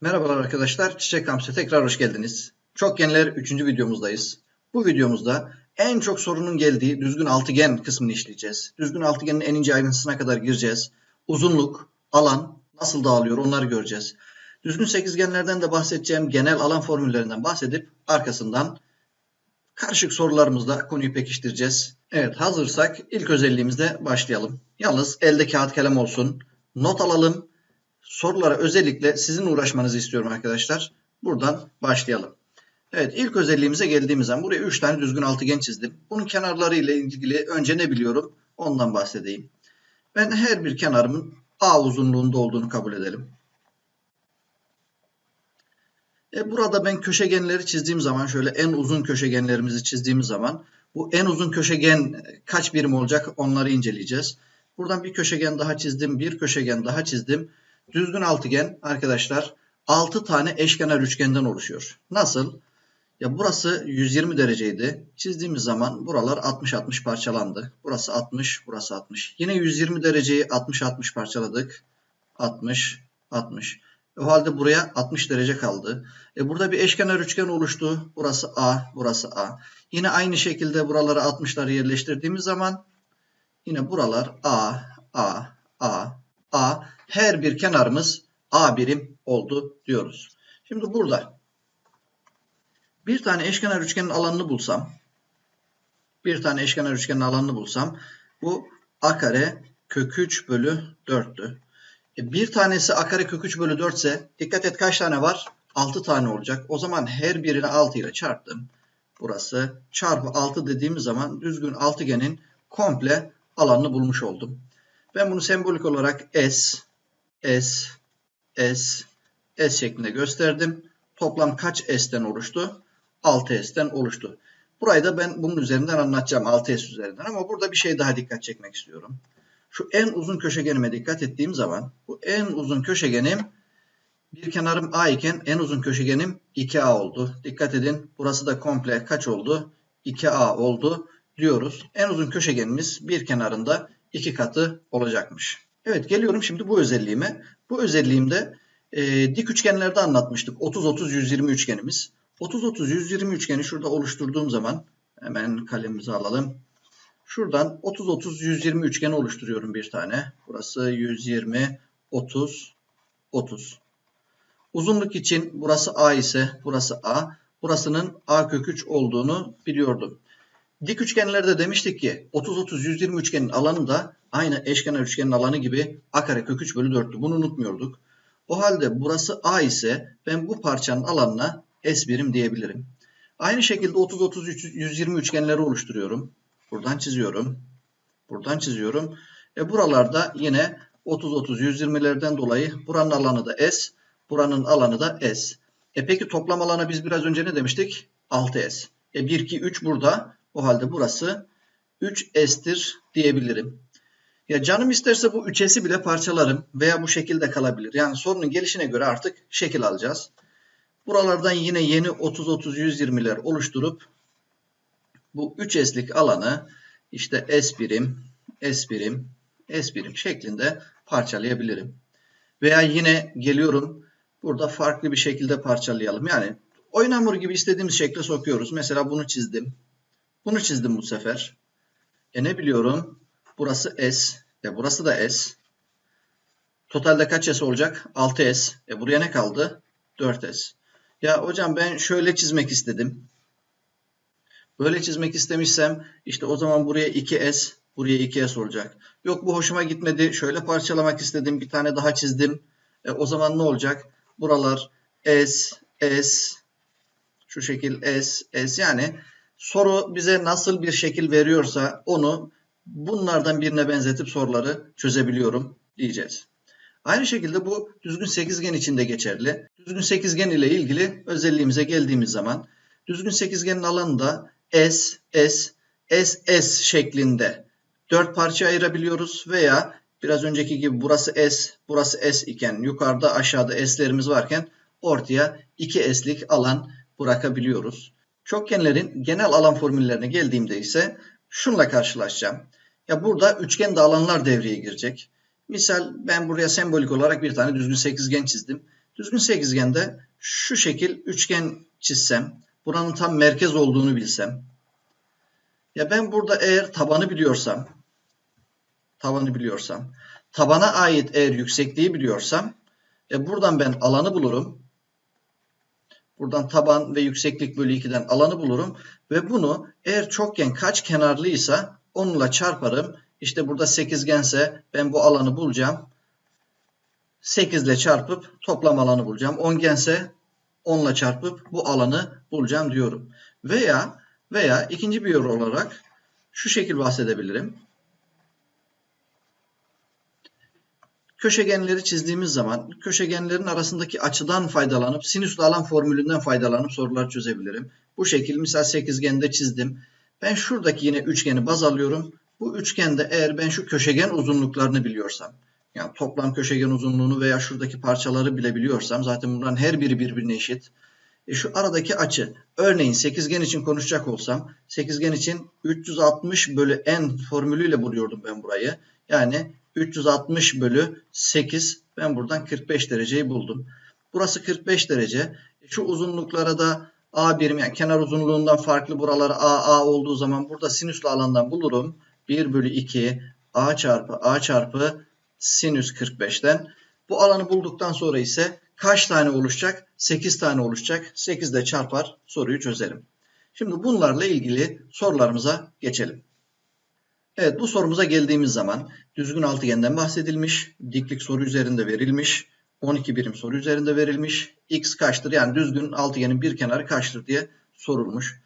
Merhabalar arkadaşlar. Çiçek Kampüs'e tekrar hoş geldiniz. Çokgenler 3. videomuzdayız. Bu videomuzda en çok sorunun geldiği düzgün altıgen kısmını işleyeceğiz. Düzgün altıgenin en ince ayrıntısına kadar gireceğiz. Uzunluk, alan nasıl dağılıyor onları göreceğiz. Düzgün sekizgenlerden de bahsedeceğim genel alan formüllerinden bahsedip arkasından karışık sorularımızla konuyu pekiştireceğiz. Evet hazırsak ilk özelliğimizde başlayalım. Yalnız elde kağıt kalem olsun. Not alalım sorulara özellikle sizin uğraşmanızı istiyorum arkadaşlar. Buradan başlayalım. Evet ilk özelliğimize geldiğimiz zaman buraya 3 tane düzgün altıgen çizdim. Bunun kenarları ile ilgili önce ne biliyorum ondan bahsedeyim. Ben her bir kenarımın A uzunluğunda olduğunu kabul edelim. E burada ben köşegenleri çizdiğim zaman şöyle en uzun köşegenlerimizi çizdiğimiz zaman bu en uzun köşegen kaç birim olacak onları inceleyeceğiz. Buradan bir köşegen daha çizdim, bir köşegen daha çizdim. Düzgün altıgen arkadaşlar 6 tane eşkenar üçgenden oluşuyor. Nasıl? Ya burası 120 dereceydi. Çizdiğimiz zaman buralar 60-60 parçalandı. Burası 60, burası 60. Yine 120 dereceyi 60-60 parçaladık. 60, 60. O halde buraya 60 derece kaldı. E burada bir eşkenar üçgen oluştu. Burası A, burası A. Yine aynı şekilde buralara 60'ları yerleştirdiğimiz zaman yine buralar A, A, A, A. Her bir kenarımız A birim oldu diyoruz. Şimdi burada bir tane eşkenar üçgenin alanını bulsam bir tane eşkenar üçgenin alanını bulsam bu A kare kök 3 bölü 4'tü. E bir tanesi A kare kök 3 bölü 4 ise dikkat et kaç tane var? 6 tane olacak. O zaman her birini 6 ile çarptım. Burası çarpı 6 dediğimiz zaman düzgün altıgenin komple alanını bulmuş oldum. Ben bunu sembolik olarak S, S, S, S şeklinde gösterdim. Toplam kaç S'ten oluştu? 6 S'ten oluştu. Burayı da ben bunun üzerinden anlatacağım 6 S üzerinden ama burada bir şey daha dikkat çekmek istiyorum. Şu en uzun köşegenime dikkat ettiğim zaman bu en uzun köşegenim bir kenarım A iken en uzun köşegenim 2A oldu. Dikkat edin burası da komple kaç oldu? 2A oldu diyoruz. En uzun köşegenimiz bir kenarında iki katı olacakmış. Evet geliyorum şimdi bu özelliğime. Bu özelliğimde e, dik üçgenlerde anlatmıştık. 30-30-120 üçgenimiz. 30-30-120 üçgeni şurada oluşturduğum zaman hemen kalemimizi alalım. Şuradan 30-30-120 üçgeni oluşturuyorum bir tane. Burası 120, 30, 30. Uzunluk için burası A ise burası A. Burasının A kök 3 olduğunu biliyordum. Dik üçgenlerde demiştik ki 30-30-120 üçgenin alanı da aynı eşkenar üçgenin alanı gibi a kare kök 3 bölü 4'tü. Bunu unutmuyorduk. O halde burası a ise ben bu parçanın alanına s birim diyebilirim. Aynı şekilde 30-30-120 üçgenleri oluşturuyorum. Buradan çiziyorum. Buradan çiziyorum. E buralarda yine 30-30-120'lerden dolayı buranın alanı da s, buranın alanı da s. E peki toplam alana biz biraz önce ne demiştik? 6s. E 1, 2, 3 burada. O halde burası 3s'tir diyebilirim. Ya canım isterse bu 3s'i bile parçalarım veya bu şekilde kalabilir. Yani sorunun gelişine göre artık şekil alacağız. Buralardan yine yeni 30-30-120'ler oluşturup bu 3s'lik alanı işte s birim, s birim, s birim şeklinde parçalayabilirim. Veya yine geliyorum burada farklı bir şekilde parçalayalım. Yani oyun hamuru gibi istediğimiz şekle sokuyoruz. Mesela bunu çizdim. Bunu çizdim bu sefer. E ne biliyorum? Burası S. E burası da S. Totalde kaç S olacak? 6S. E buraya ne kaldı? 4S. Ya hocam ben şöyle çizmek istedim. Böyle çizmek istemişsem işte o zaman buraya 2S, buraya 2S olacak. Yok bu hoşuma gitmedi. Şöyle parçalamak istedim. Bir tane daha çizdim. E, o zaman ne olacak? Buralar S, S, şu şekil S, S yani soru bize nasıl bir şekil veriyorsa onu bunlardan birine benzetip soruları çözebiliyorum diyeceğiz. Aynı şekilde bu düzgün sekizgen için de geçerli. Düzgün sekizgen ile ilgili özelliğimize geldiğimiz zaman düzgün sekizgenin alanında S, S, S, S şeklinde dört parça ayırabiliyoruz veya biraz önceki gibi burası S, burası S iken yukarıda aşağıda S'lerimiz varken ortaya 2S'lik alan bırakabiliyoruz. Çokgenlerin genel alan formüllerine geldiğimde ise şunla karşılaşacağım. Ya burada üçgen alanlar devreye girecek. Misal ben buraya sembolik olarak bir tane düzgün sekizgen çizdim. Düzgün sekizgende şu şekil üçgen çizsem, buranın tam merkez olduğunu bilsem, ya ben burada eğer tabanı biliyorsam, tabanı biliyorsam, tabana ait eğer yüksekliği biliyorsam, e buradan ben alanı bulurum. Buradan taban ve yükseklik bölü 2'den alanı bulurum. Ve bunu eğer çokgen kaç kenarlıysa onunla çarparım. İşte burada sekizgense ben bu alanı bulacağım. 8 ile çarpıp toplam alanı bulacağım. Ongense 10 ile çarpıp bu alanı bulacağım diyorum. Veya veya ikinci bir yol olarak şu şekil bahsedebilirim. Köşegenleri çizdiğimiz zaman köşegenlerin arasındaki açıdan faydalanıp sinüslü alan formülünden faydalanıp sorular çözebilirim. Bu şekil misal sekizgende çizdim. Ben şuradaki yine üçgeni baz alıyorum. Bu üçgende eğer ben şu köşegen uzunluklarını biliyorsam yani toplam köşegen uzunluğunu veya şuradaki parçaları bile biliyorsam zaten bunların her biri birbirine eşit. E şu aradaki açı örneğin sekizgen için konuşacak olsam sekizgen için 360 bölü n formülüyle buluyordum ben burayı. Yani 360 bölü 8 ben buradan 45 dereceyi buldum. Burası 45 derece. Şu uzunluklara da A birim yani kenar uzunluğundan farklı buraları A A olduğu zaman burada sinüslü alandan bulurum. 1 bölü 2 A çarpı A çarpı sinüs 45'ten. Bu alanı bulduktan sonra ise kaç tane oluşacak? 8 tane oluşacak. 8 de çarpar soruyu çözerim. Şimdi bunlarla ilgili sorularımıza geçelim. Evet bu sorumuza geldiğimiz zaman düzgün altıgenden bahsedilmiş. Diklik soru üzerinde verilmiş. 12 birim soru üzerinde verilmiş. X kaçtır? Yani düzgün altıgenin bir kenarı kaçtır diye sorulmuş.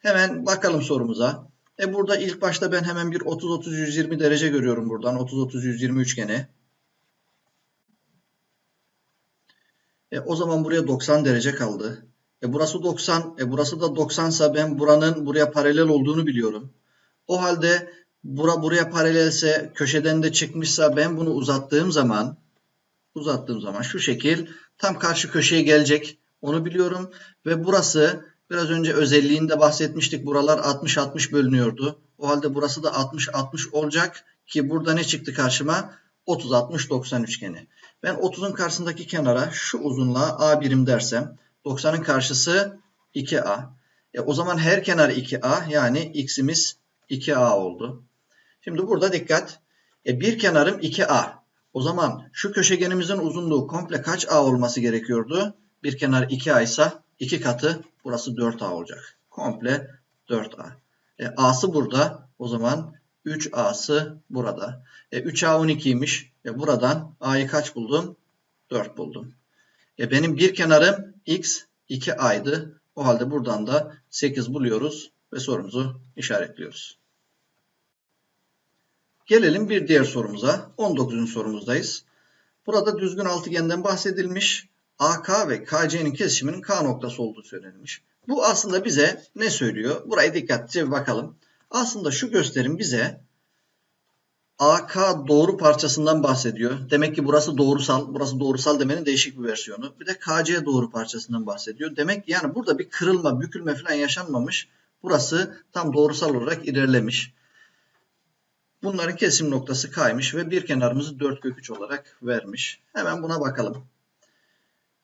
Hemen bakalım sorumuza. E burada ilk başta ben hemen bir 30-30-120 derece görüyorum buradan. 30-30-120 üçgeni. E o zaman buraya 90 derece kaldı. E burası 90. E burası da 90 sa ben buranın buraya paralel olduğunu biliyorum. O halde bura buraya paralelse köşeden de çıkmışsa ben bunu uzattığım zaman uzattığım zaman şu şekil tam karşı köşeye gelecek. Onu biliyorum ve burası biraz önce özelliğinde bahsetmiştik. Buralar 60-60 bölünüyordu. O halde burası da 60-60 olacak ki burada ne çıktı karşıma? 30-60-90 üçgeni. Ben 30'un karşısındaki kenara şu uzunluğa A birim dersem 90'ın karşısı 2A. E, o zaman her kenar 2A yani x'imiz 2A oldu. Şimdi burada dikkat. E, bir kenarım 2A. O zaman şu köşegenimizin uzunluğu komple kaç A olması gerekiyordu? Bir kenar 2A ise 2 katı burası 4A olacak. Komple 4A. E, A'sı burada. O zaman 3A'sı burada. E, 3A 12'ymiş. E, buradan A'yı kaç buldum? 4 buldum. E, benim bir kenarım X 2A'ydı. O halde buradan da 8 buluyoruz ve sorumuzu işaretliyoruz. Gelelim bir diğer sorumuza. 19. sorumuzdayız. Burada düzgün altıgenden bahsedilmiş. AK ve KC'nin kesişiminin K noktası olduğu söylenmiş. Bu aslında bize ne söylüyor? Burayı dikkatlice bir bakalım. Aslında şu gösterim bize AK doğru parçasından bahsediyor. Demek ki burası doğrusal. Burası doğrusal demenin değişik bir versiyonu. Bir de KC doğru parçasından bahsediyor. Demek ki yani burada bir kırılma, bükülme falan yaşanmamış. Burası tam doğrusal olarak ilerlemiş. Bunların kesim noktası kaymış ve bir kenarımızı 4 kök 3 olarak vermiş. Hemen buna bakalım.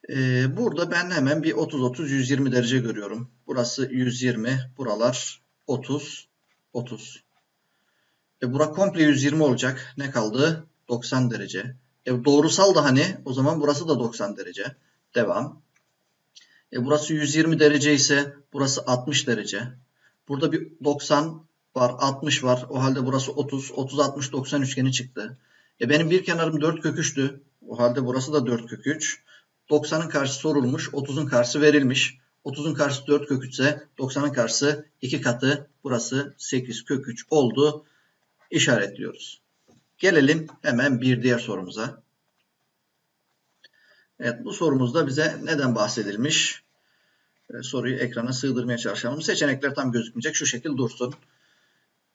Ee, burada ben hemen bir 30-30-120 derece görüyorum. Burası 120, buralar 30, 30. E, bura komple 120 olacak. Ne kaldı? 90 derece. E, doğrusal da hani o zaman burası da 90 derece. Devam. E, burası 120 derece ise burası 60 derece. Burada bir 90 var, 60 var. O halde burası 30, 30, 60, 90 üçgeni çıktı. E benim bir kenarım 4 kök 3'tü. O halde burası da 4 kök 3. 90'ın karşısı sorulmuş, 30'un karşısı verilmiş. 30'un karşısı 4 kök 3 ise 90'ın karşısı 2 katı. Burası 8 kök 3 oldu. İşaretliyoruz. Gelelim hemen bir diğer sorumuza. Evet bu sorumuzda bize neden bahsedilmiş? E, soruyu ekrana sığdırmaya çalışalım. Seçenekler tam gözükmeyecek. Şu şekil dursun.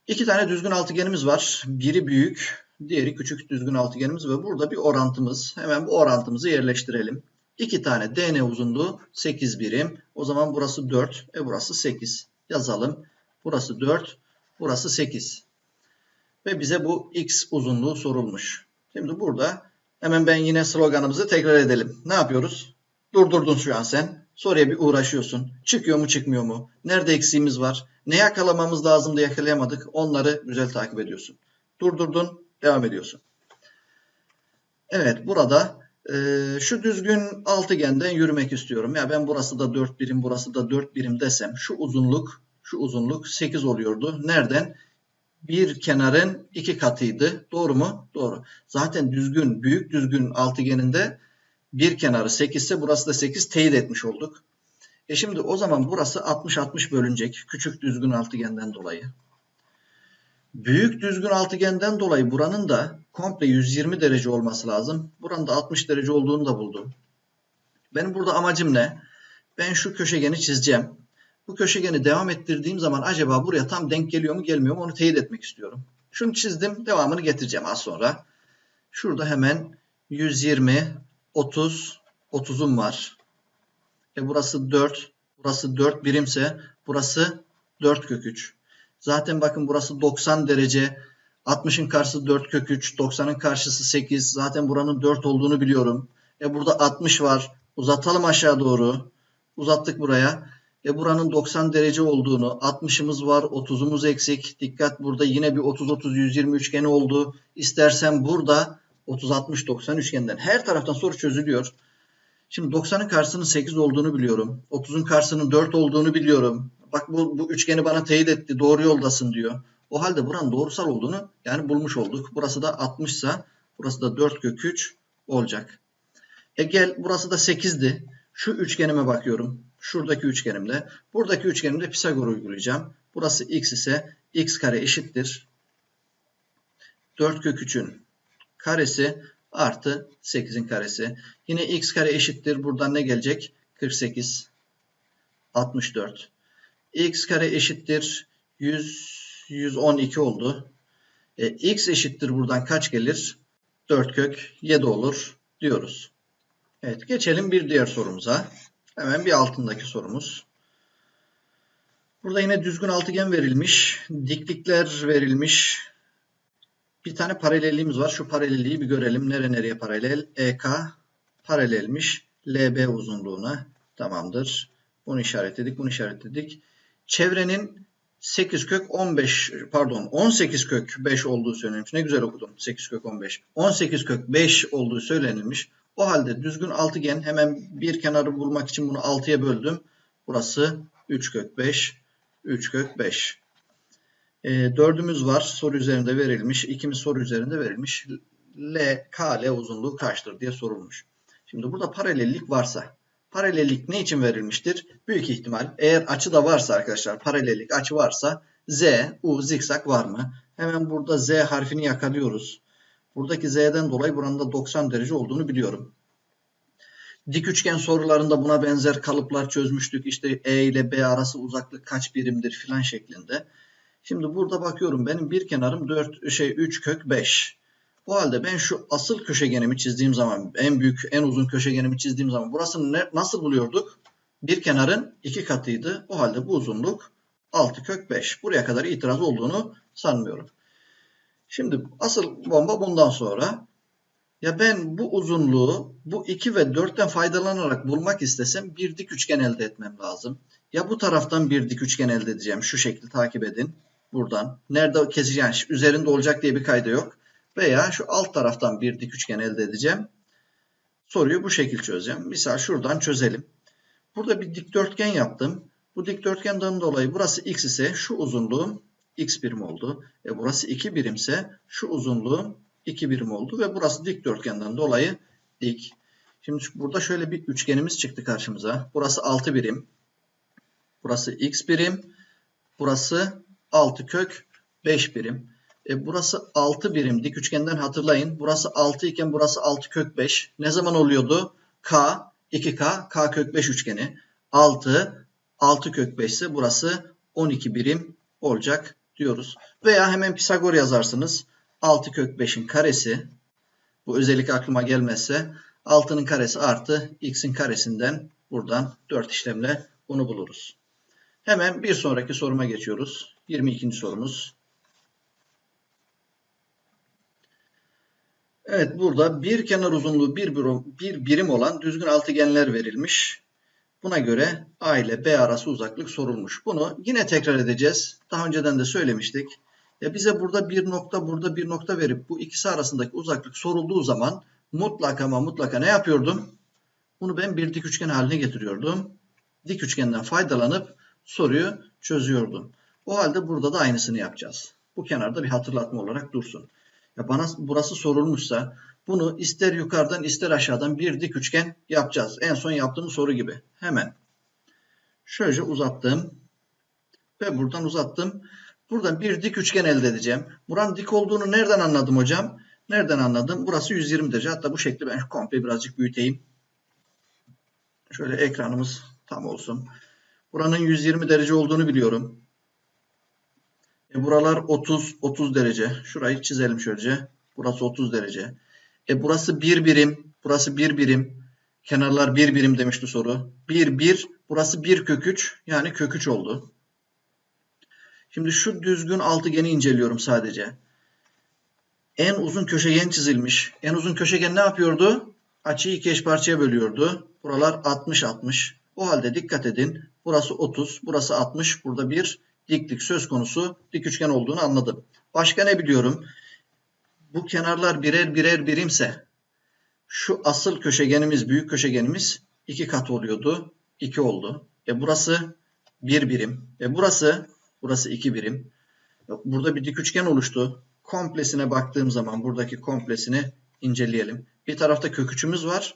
İki tane düzgün altıgenimiz var. Biri büyük, diğeri küçük düzgün altıgenimiz ve burada bir orantımız. Hemen bu orantımızı yerleştirelim. İki tane DN uzunluğu 8 birim. O zaman burası 4, e burası 8. Yazalım. Burası 4, burası 8. Ve bize bu x uzunluğu sorulmuş. Şimdi burada Hemen ben yine sloganımızı tekrar edelim. Ne yapıyoruz? Durdurdun şu an sen. Soruya bir uğraşıyorsun. Çıkıyor mu çıkmıyor mu? Nerede eksiğimiz var? Ne yakalamamız lazım da yakalayamadık? Onları güzel takip ediyorsun. Durdurdun, devam ediyorsun. Evet burada e, şu düzgün altıgenden yürümek istiyorum. Ya ben burası da 4 birim, burası da 4 birim desem şu uzunluk, şu uzunluk 8 oluyordu. Nereden? Bir kenarın iki katıydı. Doğru mu? Doğru. Zaten düzgün, büyük düzgün altıgeninde bir kenarı 8 ise burası da 8 teyit etmiş olduk. E şimdi o zaman burası 60-60 bölünecek. Küçük düzgün altıgenden dolayı. Büyük düzgün altıgenden dolayı buranın da komple 120 derece olması lazım. Buranın da 60 derece olduğunu da buldum. Benim burada amacım ne? Ben şu köşegeni çizeceğim. Bu köşegeni devam ettirdiğim zaman acaba buraya tam denk geliyor mu gelmiyor mu onu teyit etmek istiyorum. Şunu çizdim. Devamını getireceğim az sonra. Şurada hemen 120, 30, 30'um var. E burası 4. Burası 4 birimse burası 4 kök 3. Zaten bakın burası 90 derece. 60'ın karşısı 4 kök 3. 90'ın karşısı 8. Zaten buranın 4 olduğunu biliyorum. E burada 60 var. Uzatalım aşağı doğru. Uzattık buraya. E buranın 90 derece olduğunu, 60'ımız var, 30'umuz eksik. Dikkat burada yine bir 30-30-120 üçgeni oldu. İstersen burada 30-60-90 üçgenden. Her taraftan soru çözülüyor. Şimdi 90'ın karşısının 8 olduğunu biliyorum. 30'un karşısının 4 olduğunu biliyorum. Bak bu, bu üçgeni bana teyit etti. Doğru yoldasın diyor. O halde buranın doğrusal olduğunu yani bulmuş olduk. Burası da 60 ise burası da 4 kök 3 olacak. E gel burası da 8'di. Şu üçgenime bakıyorum. Şuradaki üçgenimde. Buradaki üçgenimde Pisagor uygulayacağım. Burası x ise x kare eşittir. 4 kök 3'ün karesi artı 8'in karesi. Yine x kare eşittir. Buradan ne gelecek? 48. 64. x kare eşittir. 100, 112 oldu. E, x eşittir buradan kaç gelir? 4 kök 7 olur diyoruz. Evet geçelim bir diğer sorumuza. Hemen bir altındaki sorumuz. Burada yine düzgün altıgen verilmiş. Diklikler verilmiş. Bir tane paralelliğimiz var. Şu paralelliği bir görelim. Nere nereye paralel? EK paralelmiş. LB uzunluğuna. Tamamdır. Bunu işaretledik. Bunu işaretledik. Çevrenin 8 kök 15 pardon 18 kök 5 olduğu söylenmiş. Ne güzel okudum. 8 kök 15. 18 kök 5 olduğu söylenilmiş. O halde düzgün altıgen hemen bir kenarı bulmak için bunu 6'ya böldüm. Burası 3 kök 5. 3 kök 5. E, dördümüz var. Soru üzerinde verilmiş. İkimiz soru üzerinde verilmiş. L, KL uzunluğu kaçtır diye sorulmuş. Şimdi burada paralellik varsa paralellik ne için verilmiştir? Büyük ihtimal eğer açı da varsa arkadaşlar paralellik açı varsa Z, U zikzak var mı? Hemen burada Z harfini yakalıyoruz. Buradaki Z'den dolayı buranın da 90 derece olduğunu biliyorum. Dik üçgen sorularında buna benzer kalıplar çözmüştük. İşte E ile B arası uzaklık kaç birimdir filan şeklinde. Şimdi burada bakıyorum benim bir kenarım 4 şey 3 kök 5. O halde ben şu asıl köşegenimi çizdiğim zaman en büyük en uzun köşegenimi çizdiğim zaman burasını ne, nasıl buluyorduk? Bir kenarın iki katıydı. O halde bu uzunluk 6 kök 5. Buraya kadar itiraz olduğunu sanmıyorum. Şimdi asıl bomba bundan sonra. Ya ben bu uzunluğu bu 2 ve 4'ten faydalanarak bulmak istesem bir dik üçgen elde etmem lazım. Ya bu taraftan bir dik üçgen elde edeceğim. Şu şekli takip edin. Buradan. Nerede keseceğim? Üzerinde olacak diye bir kayda yok. Veya şu alt taraftan bir dik üçgen elde edeceğim. Soruyu bu şekil çözeceğim. Misal şuradan çözelim. Burada bir dikdörtgen yaptım. Bu dikdörtgenden dolayı burası x ise şu uzunluğum x birim oldu. E burası 2 birimse şu uzunluğum 2 birim oldu ve burası dikdörtgenden dolayı dik. Şimdi burada şöyle bir üçgenimiz çıktı karşımıza. Burası 6 birim. Burası x birim. Burası 6 kök 5 birim. E burası 6 birim dik üçgenden hatırlayın. Burası 6 iken burası 6 kök 5. Ne zaman oluyordu? K 2K K kök 5 üçgeni. 6 6 kök 5 ise burası 12 birim olacak diyoruz. Veya hemen Pisagor yazarsınız. 6 kök 5'in karesi. Bu özellik aklıma gelmezse 6'nın karesi artı x'in karesinden buradan 4 işlemle bunu buluruz. Hemen bir sonraki soruma geçiyoruz. 22. sorumuz. Evet burada bir kenar uzunluğu bir, bir birim olan düzgün altıgenler verilmiş. Buna göre A ile B arası uzaklık sorulmuş. Bunu yine tekrar edeceğiz. Daha önceden de söylemiştik. Ya bize burada bir nokta, burada bir nokta verip bu ikisi arasındaki uzaklık sorulduğu zaman mutlaka ama mutlaka ne yapıyordum? Bunu ben bir dik üçgen haline getiriyordum. Dik üçgenden faydalanıp soruyu çözüyordum. O halde burada da aynısını yapacağız. Bu kenarda bir hatırlatma olarak dursun. Ya bana burası sorulmuşsa bunu ister yukarıdan ister aşağıdan bir dik üçgen yapacağız. En son yaptığımız soru gibi. Hemen şöyle uzattım ve buradan uzattım. Buradan bir dik üçgen elde edeceğim. Buranın dik olduğunu nereden anladım hocam? Nereden anladım? Burası 120 derece. Hatta bu şekli ben komple birazcık büyüteyim. Şöyle ekranımız tam olsun. Buranın 120 derece olduğunu biliyorum. E buralar 30, 30 derece. Şurayı çizelim şöylece. Burası 30 derece. E burası bir birim. Burası bir birim. Kenarlar bir birim demişti soru. 1, 1. Burası 1 kök 3. Yani kök 3 oldu. Şimdi şu düzgün altıgeni inceliyorum sadece. En uzun köşegen çizilmiş. En uzun köşegen ne yapıyordu? Açıyı iki eş parçaya bölüyordu. Buralar 60 60. O halde dikkat edin. Burası 30, burası 60. Burada bir diklik söz konusu dik üçgen olduğunu anladım. Başka ne biliyorum? Bu kenarlar birer birer birimse şu asıl köşegenimiz, büyük köşegenimiz iki kat oluyordu. 2 oldu. E burası bir birim. E burası burası iki birim. Burada bir dik üçgen oluştu. Komplesine baktığım zaman buradaki komplesini inceleyelim. Bir tarafta köküçümüz var.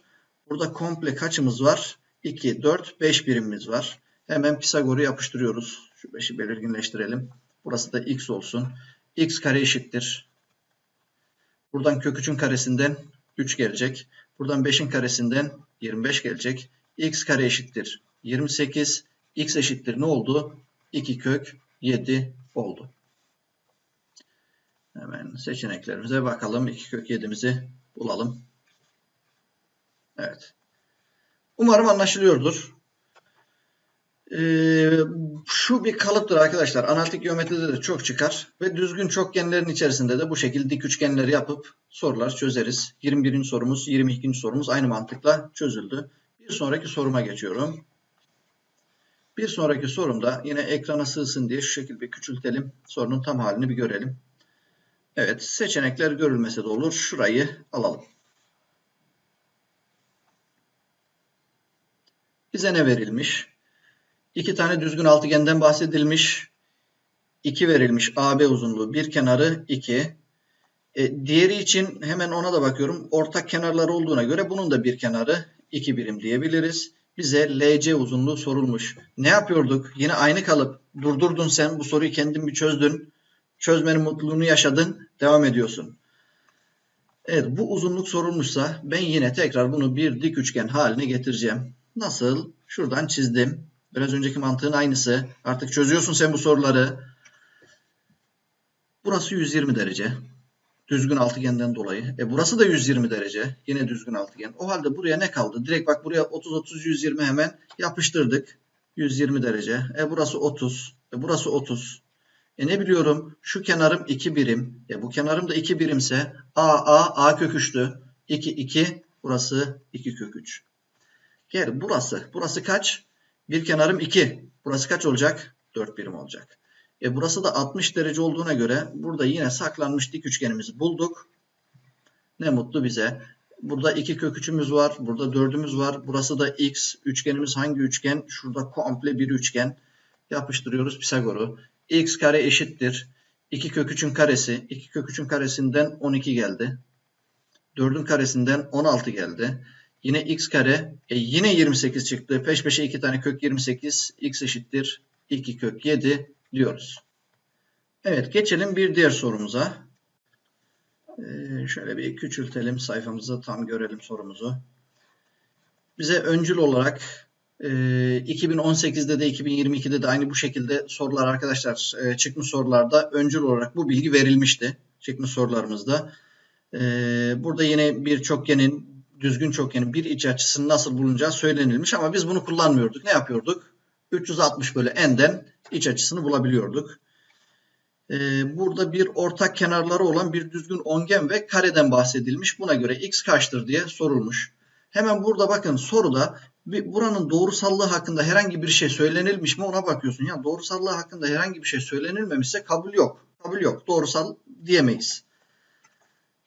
Burada komple kaçımız var? 2, 4, 5 birimimiz var. Hemen Pisagor'u yapıştırıyoruz. Şu 5'i belirginleştirelim. Burası da x olsun. x kare eşittir. Buradan kök karesinden 3 gelecek. Buradan 5'in karesinden 25 gelecek. x kare eşittir 28. x eşittir ne oldu? 2 kök 7 oldu. Hemen seçeneklerimize bakalım. 2 kök 7'mizi bulalım. Evet. Umarım anlaşılıyordur. Ee, şu bir kalıptır arkadaşlar. Analitik geometride de çok çıkar. Ve düzgün çokgenlerin içerisinde de bu şekilde dik üçgenleri yapıp sorular çözeriz. 21. sorumuz, 22. sorumuz aynı mantıkla çözüldü. Bir sonraki soruma geçiyorum. Bir sonraki sorumda yine ekrana sığsın diye şu şekilde bir küçültelim. Sorunun tam halini bir görelim. Evet seçenekler görülmese de olur. Şurayı alalım. Bize ne verilmiş? İki tane düzgün altıgenden bahsedilmiş. 2 verilmiş AB uzunluğu. Bir kenarı 2. E, diğeri için hemen ona da bakıyorum. Ortak kenarları olduğuna göre bunun da bir kenarı 2 birim diyebiliriz. Bize LC uzunluğu sorulmuş. Ne yapıyorduk? Yine aynı kalıp. Durdurdun sen bu soruyu kendin bir çözdün. Çözmenin mutluluğunu yaşadın. Devam ediyorsun. Evet bu uzunluk sorulmuşsa ben yine tekrar bunu bir dik üçgen haline getireceğim. Nasıl? Şuradan çizdim. Biraz önceki mantığın aynısı. Artık çözüyorsun sen bu soruları. Burası 120 derece. Düzgün altıgenden dolayı. E burası da 120 derece. Yine düzgün altıgen. O halde buraya ne kaldı? Direkt bak buraya 30 30 120 hemen yapıştırdık. 120 derece. E burası 30. E burası 30. E ne biliyorum? Şu kenarım 2 birim. E bu kenarım da 2 birimse A A A kök 3'tü. 2 2 burası 2 kök 3. Gel burası. Burası kaç? Bir kenarım 2. Burası kaç olacak? 4 birim olacak. E burası da 60 derece olduğuna göre burada yine saklanmış dik üçgenimizi bulduk. Ne mutlu bize. Burada iki kök üçümüz var. Burada dördümüz var. Burası da x. Üçgenimiz hangi üçgen? Şurada komple bir üçgen. Yapıştırıyoruz Pisagor'u. x kare eşittir. 2 kök 3'ün karesi. 2 kök 3'ün karesinden 12 geldi. 4'ün karesinden 16 geldi. Yine x kare e yine 28 çıktı. Peş peşe iki tane kök 28 x eşittir 2 kök 7 diyoruz. Evet geçelim bir diğer sorumuza. Ee, şöyle bir küçültelim sayfamızı tam görelim sorumuzu. Bize öncül olarak e, 2018'de de 2022'de de aynı bu şekilde sorular arkadaşlar e, çıkmış sorularda öncül olarak bu bilgi verilmişti. Çıkmış sorularımızda. E, burada yine bir çokgenin düzgün çokgenin bir iç açısının nasıl bulunacağı söylenilmiş ama biz bunu kullanmıyorduk. Ne yapıyorduk? 360 bölü n'den iç açısını bulabiliyorduk. Ee, burada bir ortak kenarları olan bir düzgün ongen ve kareden bahsedilmiş. Buna göre x kaçtır diye sorulmuş. Hemen burada bakın soruda bir, buranın doğrusallığı hakkında herhangi bir şey söylenilmiş mi ona bakıyorsun. Ya doğrusallığı hakkında herhangi bir şey söylenilmemişse kabul yok. Kabul yok. Doğrusal diyemeyiz.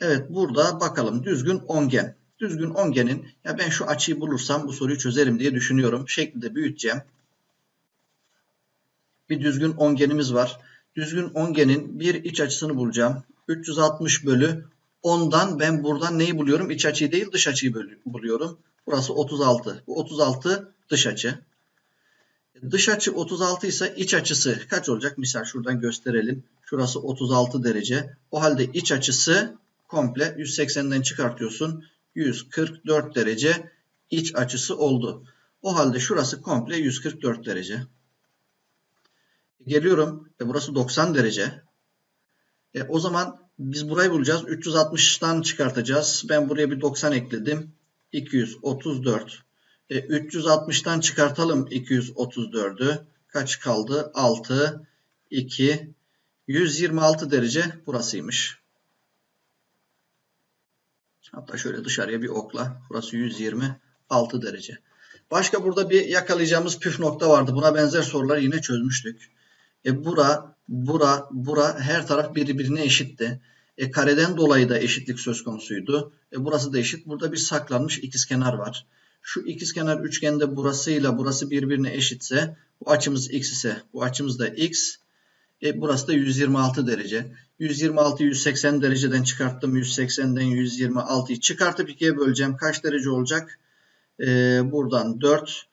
Evet burada bakalım düzgün ongen. Düzgün ongenin ya ben şu açıyı bulursam bu soruyu çözerim diye düşünüyorum. Şeklinde büyüteceğim. Bir düzgün ongenimiz var. Düzgün ongenin bir iç açısını bulacağım. 360 bölü 10'dan ben buradan neyi buluyorum? İç açıyı değil dış açıyı buluyorum. Burası 36. Bu 36 dış açı. Dış açı 36 ise iç açısı kaç olacak? Misal şuradan gösterelim. Şurası 36 derece. O halde iç açısı komple 180'den çıkartıyorsun. 144 derece iç açısı oldu. O halde şurası komple 144 derece. Geliyorum. E burası 90 derece. E o zaman biz burayı bulacağız. 360'tan çıkartacağız. Ben buraya bir 90 ekledim. 234. E, 360'tan çıkartalım 234'ü. Kaç kaldı? 6, 2, 126 derece burasıymış. Hatta şöyle dışarıya bir okla. Burası 126 derece. Başka burada bir yakalayacağımız püf nokta vardı. Buna benzer sorular yine çözmüştük. E bura, bura, bura her taraf birbirine eşitti. E kareden dolayı da eşitlik söz konusuydu. E burası da eşit. Burada bir saklanmış ikizkenar var. Şu ikizkenar üçgende burasıyla burası birbirine eşitse bu açımız x ise bu açımız da x. E burası da 126 derece. 126 180 dereceden çıkarttım. 180'den 126'yı çıkartıp 2'ye böleceğim. Kaç derece olacak? E, buradan 4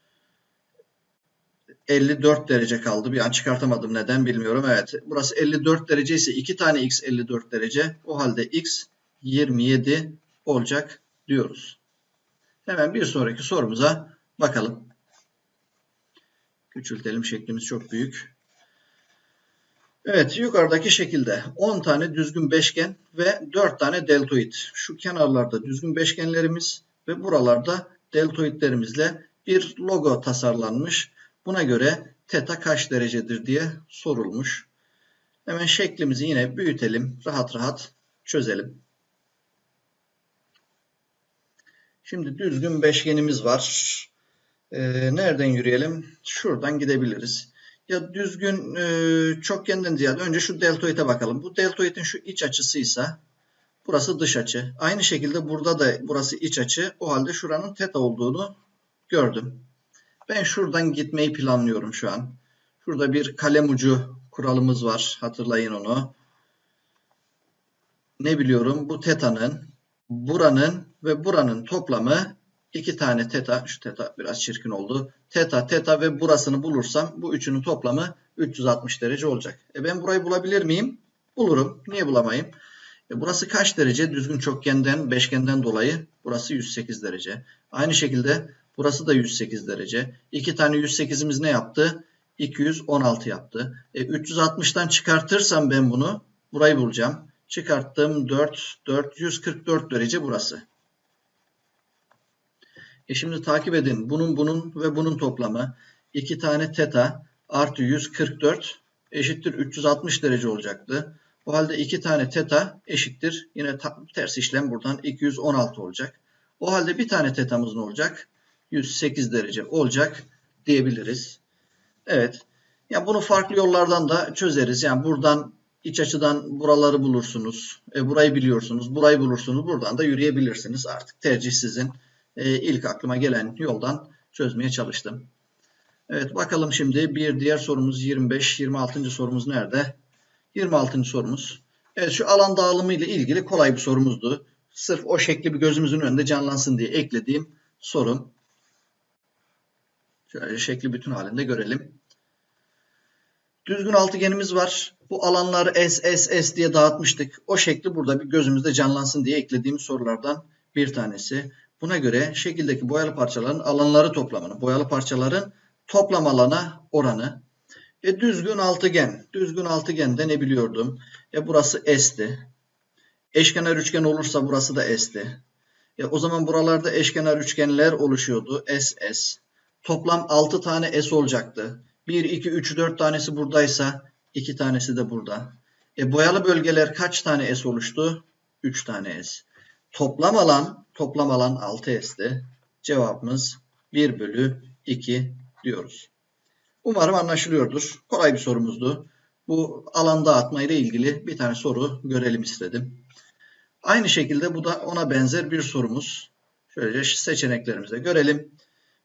54 derece kaldı. Bir an çıkartamadım neden bilmiyorum. Evet burası 54 derece ise 2 tane x 54 derece. O halde x 27 olacak diyoruz. Hemen bir sonraki sorumuza bakalım. Küçültelim şeklimiz çok büyük. Evet yukarıdaki şekilde 10 tane düzgün beşgen ve 4 tane deltoid. Şu kenarlarda düzgün beşgenlerimiz ve buralarda deltoidlerimizle bir logo tasarlanmış. Buna göre teta kaç derecedir diye sorulmuş. Hemen şeklimizi yine büyütelim. Rahat rahat çözelim. Şimdi düzgün beşgenimiz var. Ee, nereden yürüyelim? Şuradan gidebiliriz. Ya düzgün e, çokgenden ziyade önce şu deltoide bakalım. Bu deltoidin şu iç açısıysa burası dış açı. Aynı şekilde burada da burası iç açı. O halde şuranın teta olduğunu gördüm. Ben şuradan gitmeyi planlıyorum şu an. Şurada bir kalem ucu kuralımız var. Hatırlayın onu. Ne biliyorum? Bu teta'nın, buranın ve buranın toplamı iki tane teta. Şu teta biraz çirkin oldu. Teta, teta ve burasını bulursam bu üçünün toplamı 360 derece olacak. E ben burayı bulabilir miyim? Bulurum. Niye bulamayayım? E burası kaç derece? Düzgün çokgenden, beşgenden dolayı burası 108 derece. Aynı şekilde Burası da 108 derece. İki tane 108'imiz ne yaptı? 216 yaptı. E, 360'tan çıkartırsam ben bunu burayı bulacağım. Çıkarttım 4, 444 derece burası. E şimdi takip edin. Bunun bunun ve bunun toplamı. 2 tane teta artı 144 eşittir 360 derece olacaktı. O halde 2 tane teta eşittir. Yine ters işlem buradan 216 olacak. O halde bir tane tetamız ne olacak? 108 derece olacak diyebiliriz. Evet. Ya bunu farklı yollardan da çözeriz. Yani buradan iç açıdan buraları bulursunuz. E, burayı biliyorsunuz. Burayı bulursunuz. Buradan da yürüyebilirsiniz. Artık tercih sizin. E, ilk aklıma gelen yoldan çözmeye çalıştım. Evet bakalım şimdi bir diğer sorumuz 25. 26. sorumuz nerede? 26. sorumuz. Evet şu alan dağılımı ile ilgili kolay bir sorumuzdu. Sırf o şekli bir gözümüzün önünde canlansın diye eklediğim sorum. Şöyle şekli bütün halinde görelim. Düzgün altıgenimiz var. Bu alanları S, S, S diye dağıtmıştık. O şekli burada bir gözümüzde canlansın diye eklediğim sorulardan bir tanesi. Buna göre şekildeki boyalı parçaların alanları toplamını, boyalı parçaların toplam alana oranı. E, düzgün altıgen. Düzgün altıgende ne biliyordum? E, burası S'ti. Eşkenar üçgen olursa burası da S'ti. E, o zaman buralarda eşkenar üçgenler oluşuyordu. S, S. Toplam 6 tane S olacaktı. 1, 2, 3, 4 tanesi buradaysa 2 tanesi de burada. E, boyalı bölgeler kaç tane S oluştu? 3 tane S. Toplam alan, toplam alan 6S'ti. Cevabımız 1 bölü 2 diyoruz. Umarım anlaşılıyordur. Kolay bir sorumuzdu. Bu alan dağıtma ile ilgili bir tane soru görelim istedim. Aynı şekilde bu da ona benzer bir sorumuz. Şöylece seçeneklerimizi görelim.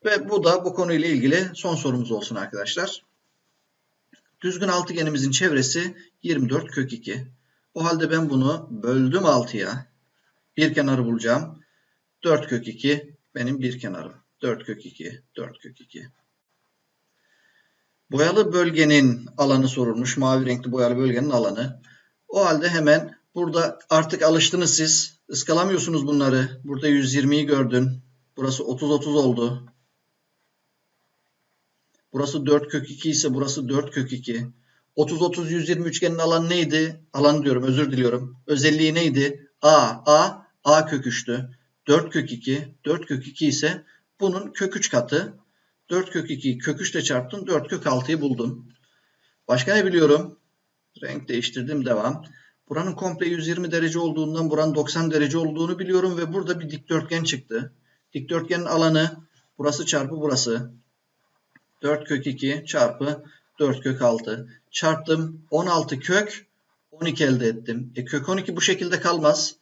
Ve bu da bu konuyla ilgili son sorumuz olsun arkadaşlar. Düzgün altıgenimizin çevresi 24 kök 2. O halde ben bunu böldüm 6'ya. Bir kenarı bulacağım. 4 kök 2 benim bir kenarım. 4 kök 2, 4 kök 2. Boyalı bölgenin alanı sorulmuş. Mavi renkli boyalı bölgenin alanı. O halde hemen burada artık alıştınız siz. Iskalamıyorsunuz bunları. Burada 120'yi gördün. Burası 30-30 oldu. Burası 4 kök 2 ise burası 4 kök 2. 30-30-120 üçgenin alanı neydi? Alan diyorum özür diliyorum. Özelliği neydi? A, A, A kök 3'tü. 4 kök 2, 4 kök 2 ise bunun kök 3 katı. 4 kök 2'yi kök 3 ile çarptın 4 kök 6'yı buldun. Başka ne biliyorum? Renk değiştirdim devam. Buranın komple 120 derece olduğundan buranın 90 derece olduğunu biliyorum ve burada bir dikdörtgen çıktı. Dikdörtgenin alanı burası çarpı burası. 4 kök 2 çarpı 4 kök 6. Çarptım 16 kök 12 elde ettim. E kök 12 bu şekilde kalmaz.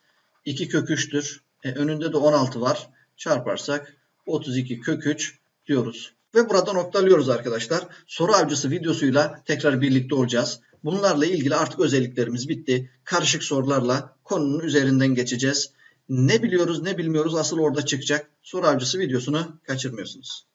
2 kök 3'tür. E önünde de 16 var. Çarparsak 32 kök 3 diyoruz. Ve burada noktalıyoruz arkadaşlar. Soru avcısı videosuyla tekrar birlikte olacağız. Bunlarla ilgili artık özelliklerimiz bitti. Karışık sorularla konunun üzerinden geçeceğiz. Ne biliyoruz ne bilmiyoruz asıl orada çıkacak. Soru avcısı videosunu kaçırmıyorsunuz.